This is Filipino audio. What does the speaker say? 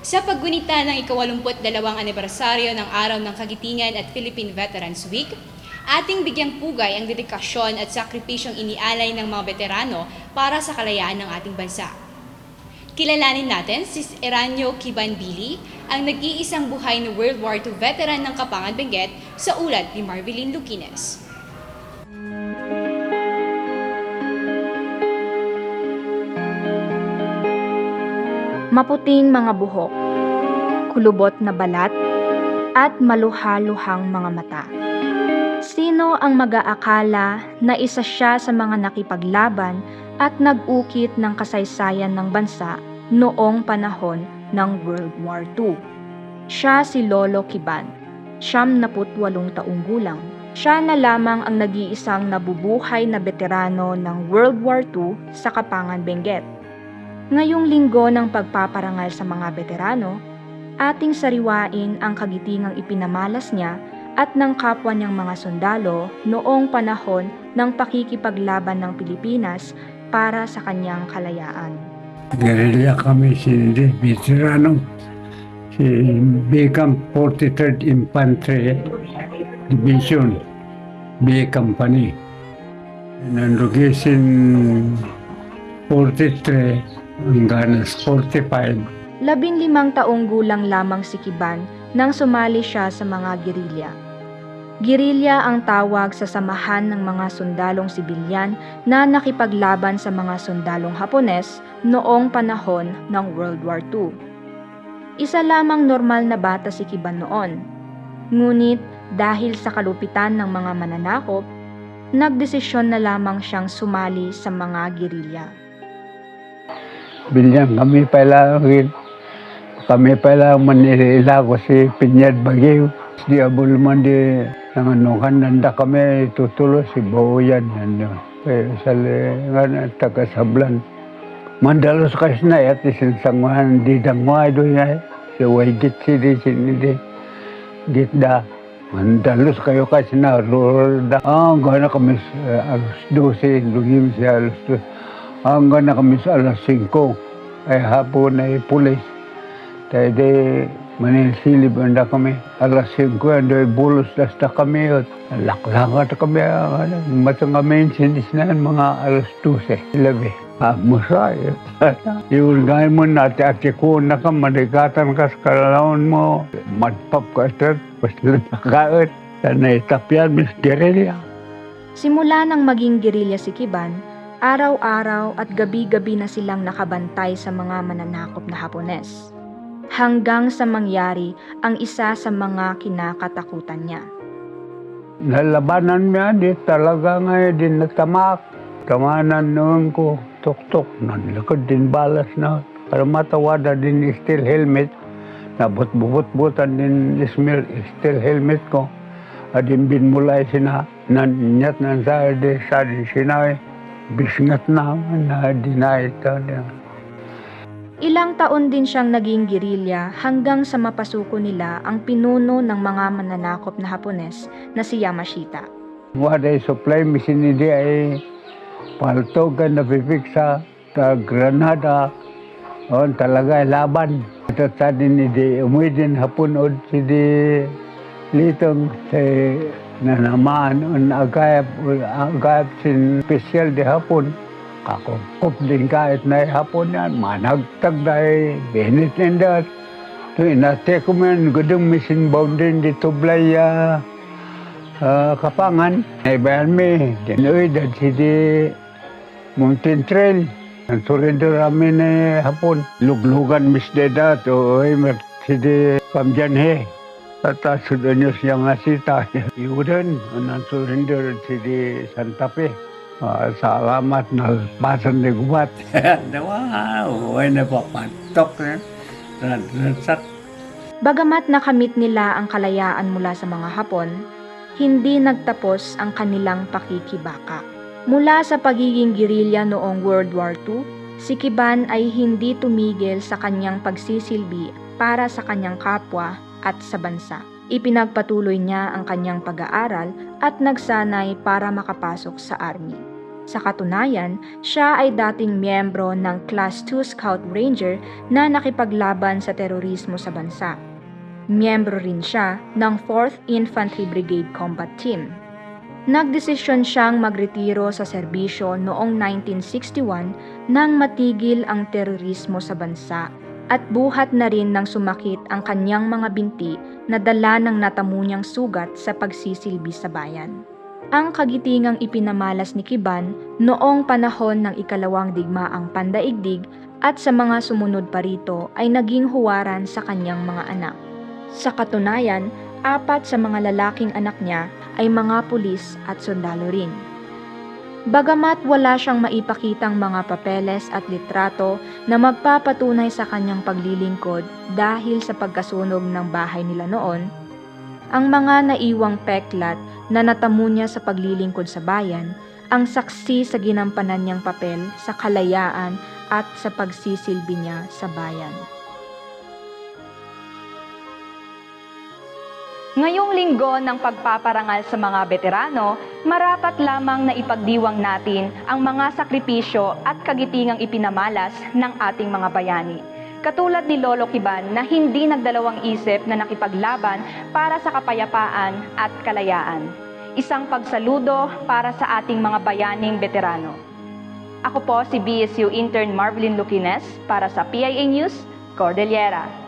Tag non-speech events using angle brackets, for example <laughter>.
Sa paggunita ng ikawalumput dalawang anibersaryo ng Araw ng Kagitingan at Philippine Veterans Week, ating bigyang pugay ang dedikasyon at sakripisyong inialay ng mga veterano para sa kalayaan ng ating bansa. Kilalanin natin si Eranio Kibanbili, ang nag-iisang buhay na World War II veteran ng Kapangan Benguet sa ulat ni Marvelin Lucines. Maputing mga buhok, kulubot na balat, at maluhaluhang mga mata. Sino ang mag-aakala na isa siya sa mga nakipaglaban at nag-ukit ng kasaysayan ng bansa noong panahon ng World War II? Siya si Lolo Kiban, siyam na walong taong gulang. Siya na lamang ang nag-iisang nabubuhay na veterano ng World War II sa Kapangan Benguet. Ngayong linggo ng pagpaparangal sa mga veterano, ating sariwain ang kagitingang ipinamalas niya at ng kapwa niyang mga sundalo noong panahon ng pakikipaglaban ng Pilipinas para sa kanyang kalayaan. Guerrilla kami si veterano. Si Beckham 43rd Infantry Division, B Company. Nandugisin 43 hanggang 45. Labing limang taong gulang lamang si Kiban nang sumali siya sa mga gerilya. Gerilya ang tawag sa samahan ng mga sundalong sibilyan na nakipaglaban sa mga sundalong Hapones noong panahon ng World War II. Isa lamang normal na bata si Kiban noon. Ngunit dahil sa kalupitan ng mga mananakop, nagdesisyon na lamang siyang sumali sa mga gerilya. Bilyang kami pala. Kami pala manila ko si Pinyad Bagiw. Di abul man di nanganukan nanda kami tutulo si Boyan. Ano. Kaya sa nga na taga Sablan. Mandalos kasi na at isinsanguhan di dangwa doon ay. Si Waygit si di sinidi. Gitda. Mandalos kayo kasi na Rorda. Ah, gana kami sa alas 12. Lugim siya alas 12. Hanggang na kami sa alas 5. Ay hapon ay pulis. Tayo di manilsilib anda kami. Alas 5 ando ay bulos lasta kami. At laklangat kami. Matang kami sinis na mga alas 12. Ilabi. Ah, musay. <laughs> Yung gaya mo natin at ikuna ka, manikatan ka sa kalalaon mo. Madpap ka sa basta nakaot. Sanay tapyan, mis gerilya. Simula nang maging gerilya si Kiban, araw-araw at gabi-gabi na silang nakabantay sa mga mananakop na Hapones. Hanggang sa mangyari ang isa sa mga kinakatakutan niya. Nalabanan niya, di talaga nga eh, din natamak. Kamanan noon ko, tok-tok, nanlakad din balas na. Para matawada din steel helmet. Nabot-bubot-butan din steel helmet ko. Adin bin mulay sina, nanyat nan sa di sa di sinay. Bisngat na, na dinay ito. Ilang taon din siyang naging gerilya hanggang sa mapasuko nila ang pinuno ng mga mananakop na Hapones na si Yamashita. Waday supply machine hindi ay paltogan na pipiksa ta Granada. O talaga ay laban. Ito sa din hindi umuwi din hapon o si di litong sa nanamaan on agayap agayap sin special di hapon. Kakupkup din kahit na hapon yan. Managtag dahil benit nindat. Ito inate ko man gudong mission boundary di tublay ah, Ah, kapangan, ay bayan mi, dinoy dad si di mountain trail. Ang surrender kami ni hapon. Luglugan mis de dat, o ay mer si di pamjanhe. Tata sudan niyo siya nga sita. <laughs> Iudan, ang surrender si di Santa Fe. Ah, salamat na basan ni gubat. <laughs> wow, ay napapatok na. Sat Bagamat nakamit nila ang kalayaan mula sa mga Hapon, hindi nagtapos ang kanilang pakikibaka. Mula sa pagiging gerilya noong World War II, si Kiban ay hindi tumigil sa kanyang pagsisilbi para sa kanyang kapwa at sa bansa. Ipinagpatuloy niya ang kanyang pag-aaral at nagsanay para makapasok sa army. Sa katunayan, siya ay dating miyembro ng Class 2 Scout Ranger na nakipaglaban sa terorismo sa bansa. Miyembro rin siya ng 4th Infantry Brigade Combat Team. Nagdesisyon siyang magretiro sa serbisyo noong 1961 nang matigil ang terorismo sa bansa at buhat na rin ng sumakit ang kanyang mga binti na dala ng natamo niyang sugat sa pagsisilbi sa bayan. Ang kagitingang ipinamalas ni Kiban noong panahon ng ikalawang digmaang pandaigdig at sa mga sumunod pa rito ay naging huwaran sa kanyang mga anak. Sa katunayan, apat sa mga lalaking anak niya ay mga pulis at sundalo rin. Bagamat wala siyang maipakitang mga papeles at litrato na magpapatunay sa kanyang paglilingkod dahil sa pagkasunog ng bahay nila noon, ang mga naiwang peklat na natamo niya sa paglilingkod sa bayan ang saksi sa ginampanan niyang papel sa kalayaan at sa pagsisilbi niya sa bayan. Ngayong linggo ng pagpaparangal sa mga veterano, marapat lamang na ipagdiwang natin ang mga sakripisyo at kagitingang ipinamalas ng ating mga bayani. Katulad ni Lolo Kiban na hindi nagdalawang isip na nakipaglaban para sa kapayapaan at kalayaan. Isang pagsaludo para sa ating mga bayaning veterano. Ako po si BSU Intern Marvelyn Lucines para sa PIA News, Cordillera.